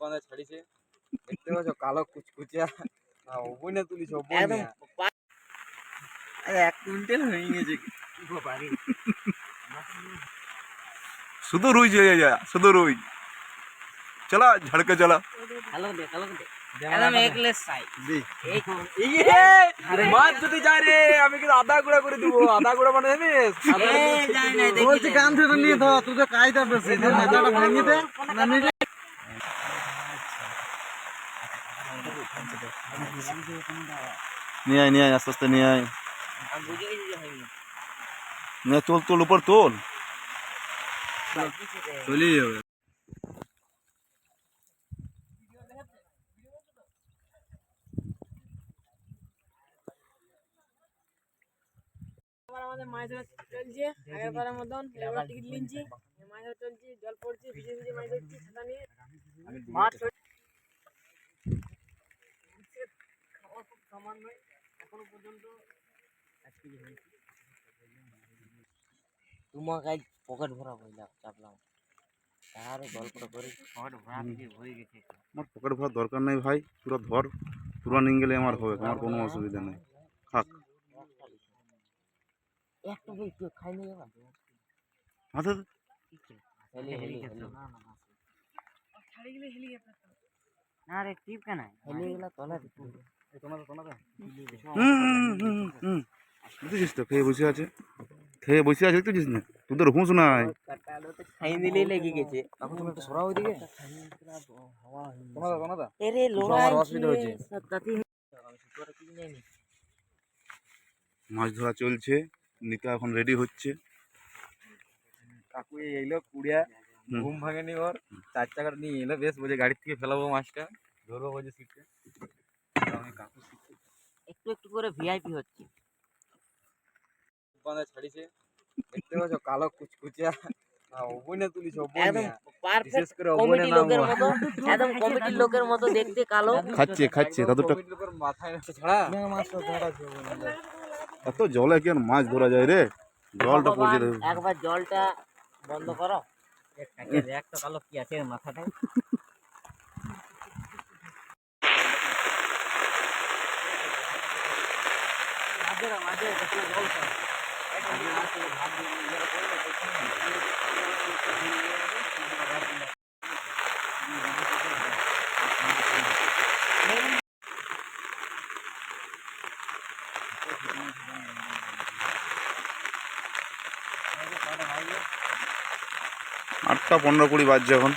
বাঁধা ছাড়িছে দেখতে পাচ্ছ কালো কুচকুচিয়া ওবইনা তুলিছে একদম ওবইনা আরে এক কুইন্টাল হয়ে গেছে কি বাড়ি শুধু রুই চলে যা শুধু রুই চলা ঝড়কে চলা হ্যালো দে হ্যালো দে একদম একলেস সাই এই আরে মাছ যদি যায় রে আমি কিন্তু আধা গুঁড়া করে দিব আধা গুঁড়া মানে জানিস এই যাই না দেখি বলছি কান থেকে নিয়ে ধর তুই তো কায়দা বেশি যে মাথাটা ভাঙিয়ে দে না নিয়ে আয় নিয়ে আয় আস্তে আস্তে নিয়ে আয়। নিয়ে তোল তোল উপর তোল। চলে যাবে। আমাদের মাছ ধরা চলছে আগের বারের মতন। টিকিট নিচ্ছি। মাছ ধরা চলছে জল পড়ছে ভিজে ভিজে মাছ ধরছি ছাতা নিয়ে। মাছ ধর- মাছের খাওয়া খুব সামান্য এখনও পর্যন্ত তোমার কাজ পকেট ভরা হইলা চাপলাম। তার গল্পটা করি পকেট ভরা থেকে হয়ে গেছে। আমার পকেট ভরার দরকার নেই ভাই পুরো ধর পুরো নিয়ে গেলে আমার হবে আমার কোনো অসুবিধা নেই। খাক। একটু বই কেউ খাই নিয়ে মাথা হেলি হেলি হেলি। ছাড়ি গেলে হেলি গেছে না রে টিপ। কেন হেলি গেলা তলা বুঝেছিস তো খেয়ে বসে আছে। খেয়ে বসে আছে দেখতেছিস না? তোদের হুঁশ নাই। খাই দিলেই লেগে গেছে। এখন তুমি একটু সরাও ওইদিকে। এরে অসুবিধা হচ্ছে। মাছ ধরা চলছে নিকা এখন রেডি হচ্ছে। কাকু এই এলো কুড়িয়া ঘুম ভাঙেনি ওর। চার চাকাটা নিয়ে এলো বেশ বলছে গাড়ির থেকে ফেলাবো মাছটা। ধরবো বলছে সিটে। আমি কাকু একটু একটু করে ভিআইপি হচ্ছে। বাঁধা ছাড়িছে। দেখতে পাচ্ছ কালো কুচকুচিয়া। ওবইনা তুলিছে একদম বিশেষ করে ওবইনা নাম একদম কমিটির লোকের মতো দেখতে কালো। খাচ্ছে খাচ্ছে দাদুটা মাথায় ছাড়া। মাছটা ধরা এত জলে কি আর মাছ ধরা যায় রে? জলটা পড়ছে একবার জলটা বন্ধ করো। একটা কালো কি আছে মাথাটায়? আটটা পনেরো কুড়ি বাজছে এখন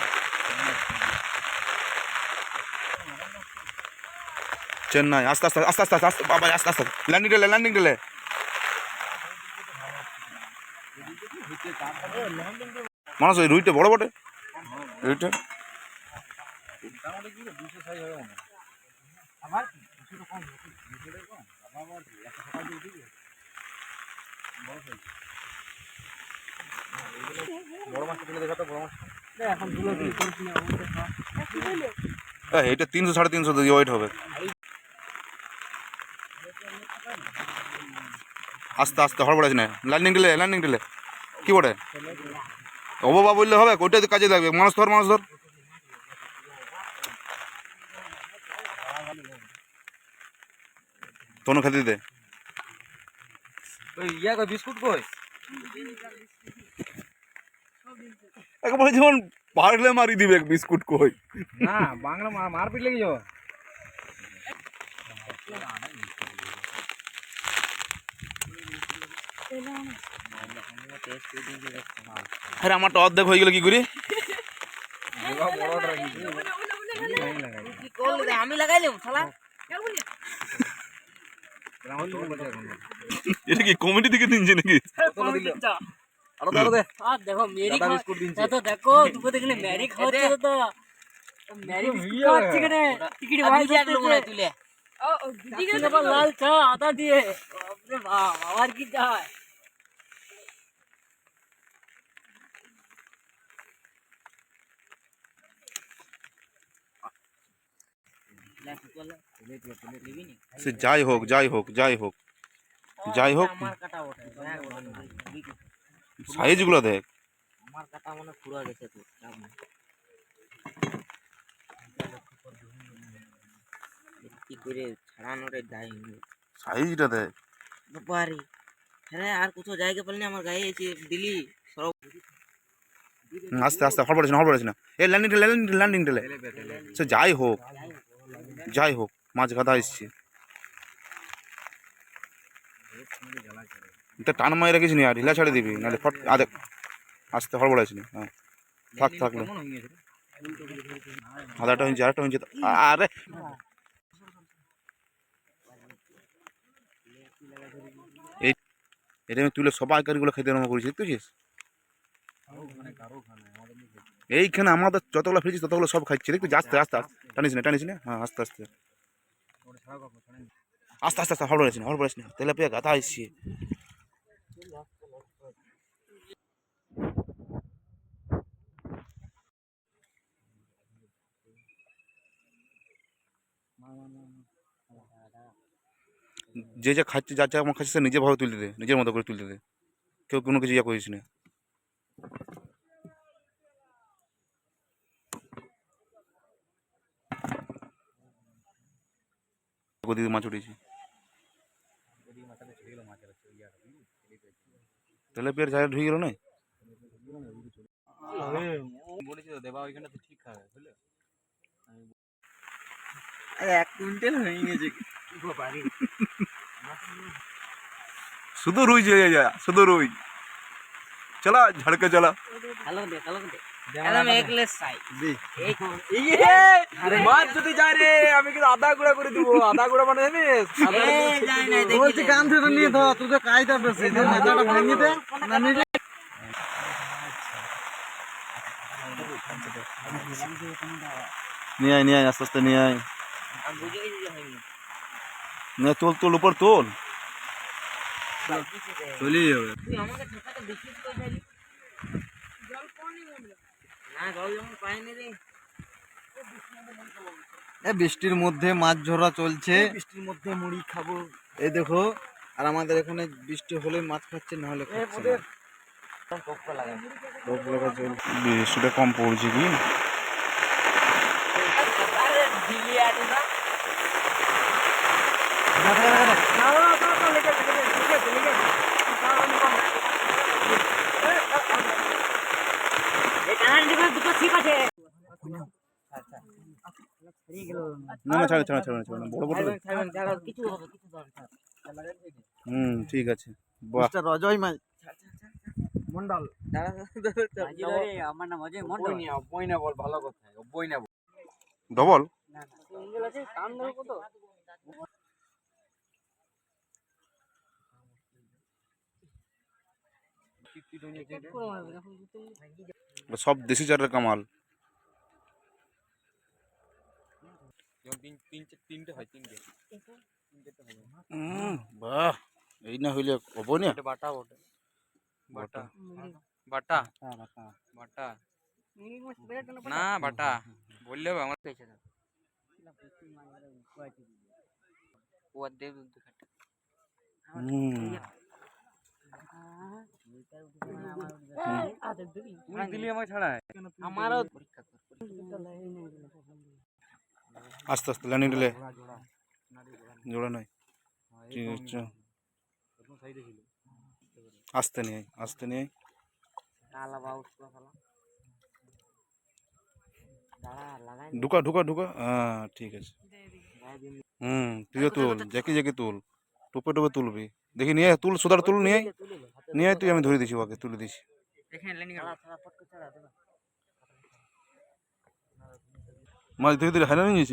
চেন্নাই আস্তে আস্তে আস্তে আস্তে আস্তে বাবা আস্তে আস্তে ল্যান্ডিং ডেলে ল্যান্ডিং ডেলে মানুষ, ওই রুইটা বড় বটে? রুইটা? এটা তিনশো সাড়ে তিনশো ওয়েট হবে। আস্তে আস্তে হড়বড় আছে না। ল্যান্ডিং দিলে ল্যান্ডিং দিলে কি বটে ও বাবা বললে হবে ওইটাতে কাজে লাগবে। মানুষ ধর মানুষ ধর। তনু খেতে দে। বিস্কুট কই? একেবারে যেমন পারলে মারি দিবে বিস্কুট কই। না বাংলা মারপিট লেগে যাও আরে আমারটা অর্ধেক হয়ে গেল কি করি? আমি লাগাইলাম শালা এটা কি কমেডি দিকে দিনছে নাকি? আরও দাও দে। আর দেখো মেরি বিস্কুট দিনছে। তো দেখো তুমি দেখলে মেরি খাওয়াচ্ছে তো মেরি বিস্কুট খাওয়াচ্ছে কেনে? টিকিট ভাই যে একলো মনে হয় তুলে। আবার লাল চা আদা দিয়ে। বাপরে বাপ কি যায় সে যাই হোক যাই হোক যাই হোক। যাই হোক। সাইজগুলো দেখ। আমার কাটা মনে পুরো গেছে তো নাই। করে ছাড়ানোরে যাই সাইজটা দেখ। বাবারে। হ্যাঁ আর কোথাও জায়গা পেলে আমার গায়ে এসে দিলি সব আস্তে আস্তে হড় পড়েছে না হড় পড়েছে না। এই ল্যান্ডিং ল্যান্ডিং ল্যান্ডিং সে যাই হোক যাই হোক। মাছ গাদা এসছে। টান মাই রাখিস নি আর ঢিলা ছাড়ে দিবি, নাহলে ফট আদে আসতে আস্তে হড় পড়েছে না হ্যাঁ থাক থাকলে? আধাটা হয়েছে, আরেকটা হয়েছে, আরে! এই, এটা আমি তুলে সবাই কারিগুলো খেতে আরম্ভ করেছি, দেখতেছিস? এইখানে আমাদের যতগুলো ফেলেছিস ততগুলো সব খাচ্ছি দেখবি? আস্তে আস্তে আস্তে, টানিস না টানিস না হ্যাঁ আস্তে আস্তে। আস্তে আস্তে আস্তে হড় পড়েছি না হড় পড়েছি না তেলে পেয়ে গাথা আসছি যে যে খাচ্ছে যা যা আমার খাচ্ছে, সে নিজের ভাবে তুলতে দে নিজের মতো করে তুলতে দে কেউ কোনো কিছু ইয়া করিস না। গদি মাছ উঠেছি তাহলে পেয়ার জায়গা ঢুকে গেল না বলেছি তো দেবা ওইখানটা তো ঠিক খাবে বুঝলে এক কুইন্টাল হয়ে গেছে শুধু রুই যে যা শুধু রুই চলা ঝড়কে চলা হ্যালো দে হ্যালো দে একদম একলেস সাই মাছ যদি যায় রে আমি কিন্তু আধা গুঁড়া করে দিব আধা গুঁড়া মানে জানিস যাই নাই দেখি বলছি কান থেকে নিয়ে ধর তুই তো কায়দা বেশি যে মাথাটা ভেঙে দে না নিলে নিয়ে আয় নিয়ে আয় আস্তে আস্তে নিয়ে আয় আমি বুঝে গেছি যে হয়নি নিয়ে তোল তোল উপর তোল চলেই যাবে তুই আমাকে ঠেকাতে দেখিস কই যালি জল পানি বলল না জল যেমন পাইনি রে এ বৃষ্টির মধ্যে মাছ ধরা চলছে বৃষ্টির মধ্যে মুড়ি খাব এই দেখো আর আমাদের এখানে বৃষ্টি হলে মাছ খাচ্ছে না হলে বৃষ্টিটা কম পড়ছে কি আরে দিলি আটু না না না না না লেগে গেছে লেগে গেছে লেগে গেছে এই কানান দিকে দুটো ছিপ আছে না না ছাড়ো ছাড়ো ছাড়ো ছাড়ো না, বড় বড়। হুম ঠিক আছে। বাহ। মাই মন্ডল। আমার নাম অজয় বই বই না বল ভালো কথা বই না বল। ডবল? সিঙ্গেল আছে কান ধরো কত করে মারবে এখন দুটো সব দেশি চারের কামাল যেমন তিন তিন চার- তিনটে হয় তিনটে উম, বাহ এই না হইলে হবো না এটা বাটা ওটা বাটা বাটা বাটা ইংলিশ মাছ বেড়ে কেন না বাটা বললে হবে আমার পেয়েছে না ও আর দেব দুধ খাটে হুম আস্তে আস্তে ল্যান্ডিং দিলে জোড়া নাই ঠিক আছে সাইডে ছিল আস্তে নিয়ে আয়, আস্তে নিয়ে আয়। কালা বাউস করে ফেলা দাঁড়া লাগাই ঢুকা ঢুকা ঢুকা হ্যাঁ ঠিক আছে হুম তুইও তুল জ্যাকি জ্যাকি তুল টুপে টুপে তুলবি দেখি নিয়ে আয়, তুল সুদার তুল নিয়ে নিয়ে আয় তুই আমি ধরে দিছি ওকে তুলে দিছি। মাছ ধরে ধরে হারান হলো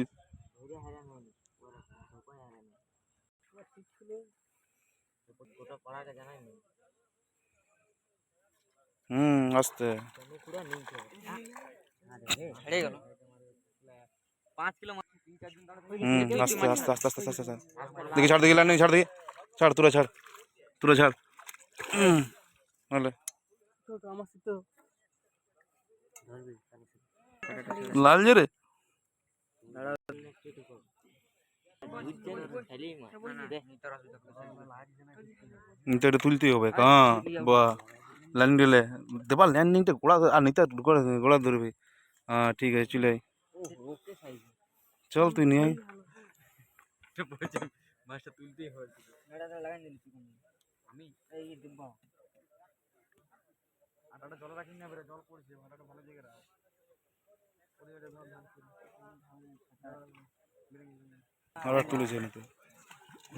ওরা ঢোকায় হারান গোটা পড়াকে জানাই নি হুম আস্তে। দেখি ছাড় দেখি ল্যান্ডিং ছাড় দেখি। ছাড়, তুলে ছাড় তুলে ছাড়। নাহলে। লাল যে রে তুলতেই হবে হ্যাঁ বা ল্যান্ডিং দিলে দেবা ল্যান্ডিংটা গোড়া আর নিতে গোড়া গোড়া ধরবি। হ্যাঁ ঠিক আছে, চলে চল তুই নিয়ে মাছটা তুলতেই হয় মেলাটা লাগাই দিলি চিকন আমি? এই ডিব্বা আটাটা জল রাখি না বেরে জল পড়ছে আটাটা ভালো জায়গায় রাখ। অর্ডার তুলেছে না তো।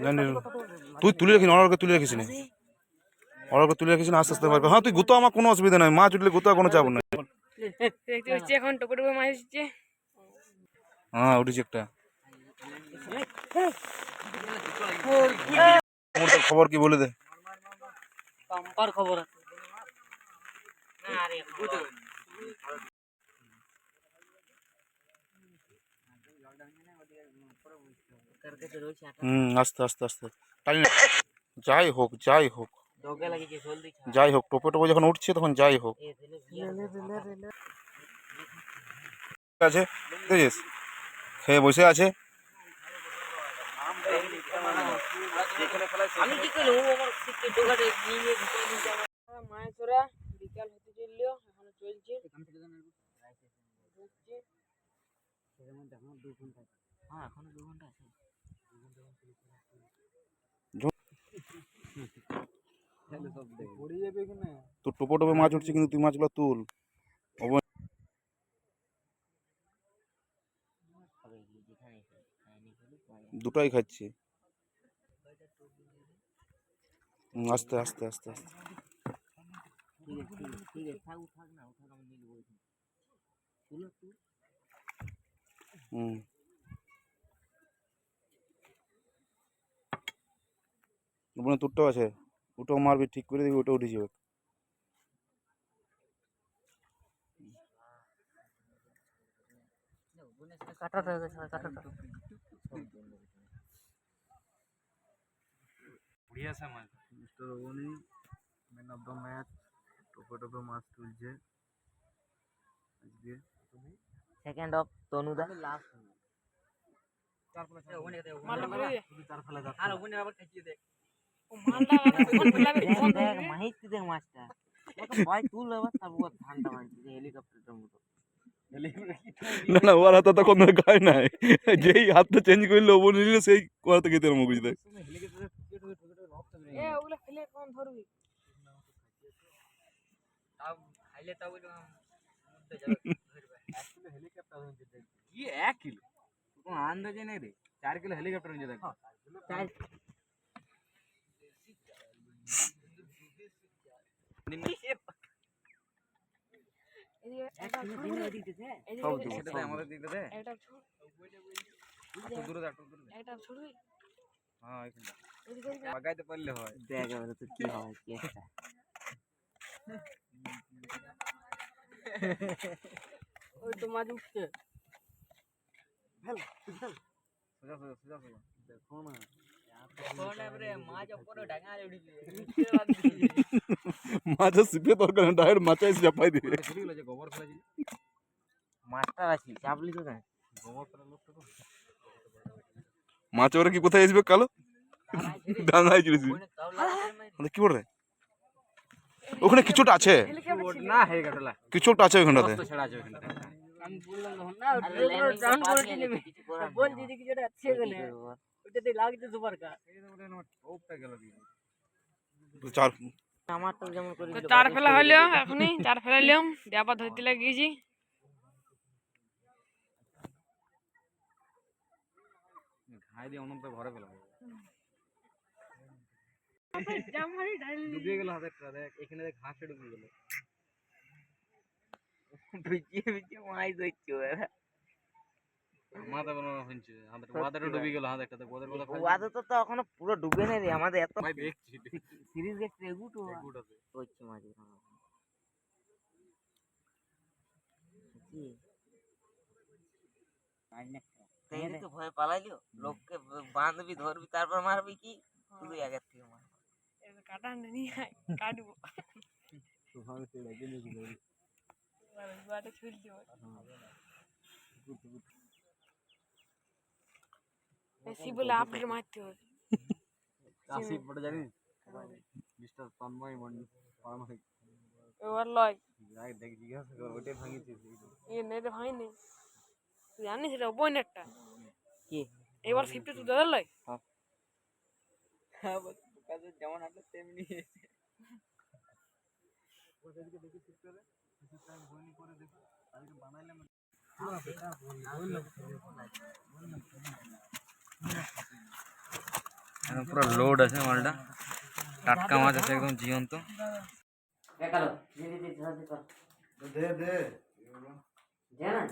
জানি না। তুই তুলে রাখিস অর্ডারকে তুলে রাখিস না। অর্ডারকে তুলে রাখিস না আস্তে আস্তে পারবে হ্যাঁ তুই গুতো আমার কোনো অসুবিধা নাই। মাছ উঠলে গুতো কোনো চাপ নাই। দেখতে এখন টুকু টুকু মাছ এসেছে হ্যাঁ উঠেছে একটা। খবর খবর কি বলে দে। পাম্পার খবর আছে। না হুম আস্তে আস্তে আস্তে। টানি যাই হোক যাই হোক। যাই হোক টোপে টোপে যখন উঠছে তখন যাই হোক। আছে? দেখেছিস খেয়ে বসে আছে? আমি কি ও আমার সিটে ডোগাটে নিয়ে নিয়ে দিয়েছে আমার মাছ ধরা বিকাল হতে চলল এখনও চলছে। ঢুকছে। হ্যাঁ এখনও দু ঘণ্টা আছে। তোর টোপে টোপে মাছ উঠছে কিন্তু তুই মাছগুলো তুল। যেখানে দুটাই খাচ্ছি হুম, আস্তে আস্তে আস্তে আস্তে ঠিক আছে ঠিক আছে ঠিক আছে থাক ও থাক না ও থাক আমি নিয়ে নেব তুলো তুই হুম। ওখানে তোরটাও আছে। ওটাও মারবি ঠিক করে দেখবি ওটা উঠে যাবে। কাটাটা কাটাটা আসা মাছ mister man of the match টোপে টোপে মাছ তুলছে। আজকে সেকেন্ড অফ তনুদা না না ওর হাতে তখন গায়ে নাই। যেই হাতটা চেঞ্জ করল ও নিলে সেই কথা খেতে করছে দেখ এ ওগুলো ফেলে কখন ধরবি? তাও খাইলে তাও ওই মধ্যে যাবে কি এক কিলো? কোনো আন্দাজে নেই রে। চার কিলো হেলিকপ্টার নিয়ে দেখ। চাই এদিকে একটা আমাদের দে দূরে দে দূরে একটা ছুড়বি? হ্যাঁ এখানটা লাগাইতে পারলে হয় দেখ এবারে তো কি হবে কেসটা ওই তো মাছ উঠছে সোজা সোজা সোজা সোজা দেখো না মাছ উপরে ডাঙালে উঠেছে মাছের সিপে দরকার ডাইরেক্ট মাছ এসে চাপাই দিবে ছুটি গেলো যে গোবর ফেলেছিল মাছটা আছি চাপলি তো না গোবর ফেলা লোকটা তো মাছ ওরা কি কোথায় আসবে কালো কি ওখানে কিছুটা আছে। হেলিকপ্টার ছিল। না হেলিকপ্টার কিছু একটা আছে ওখানটাতে। চার আমার তো যেমন করে চার ফেলা হলো এখনই চার ফেলাইলাম দিয়ে আবার ধরতে লাগিয়েছি। ঘাই দিয়ে অনন্ত ঘরে ফেলা জামারি গেল হাতেরটা দেখ এখানে দেখ ঘাসে ডুবিয়ে গেল। বিচিয়ে বিচিয়ে মাছ ধরছে ওরা। মাথা কোনো হচ্ছে হাতের ওয়াদারও ডুবিয়ে গেল হাত একটা দেখ ওদের কথা ওয়াদে তো তো এখনও পুরো ডুবে নেই রে আমাদের এত ভাই দেখছি সিরিজ দেখতে এগুটো। গুড আছে। হচ্ছে মাছ কি ভয় পালাইলো? লোককে বাঁধবি ধরবি তারপর মারবি কি? শুধু আগের থেকে মার। কাটা নিয়ে আয়, কাটবো বাটা ছুলতে বেশি বলে আপডেট মারতে হবে কাশি পড়ে জানিস মিস্টার তন্ময় মন্ডল তন্ময় এবার লয় যাই দেখ জিজ্ঞাসা কর ওটাই ভাঙিয়েছিস ইয়ে নেই রে ভাই নেই তুই জানিস রে বোন একটা কি এবার ফিফটি টু দাদার লাই যেমন আছে তেমনি এখন পুরো লোড আছে মালটা। টাটকা মাছ আছে একদম জীবন্ত। দে দে। দে না।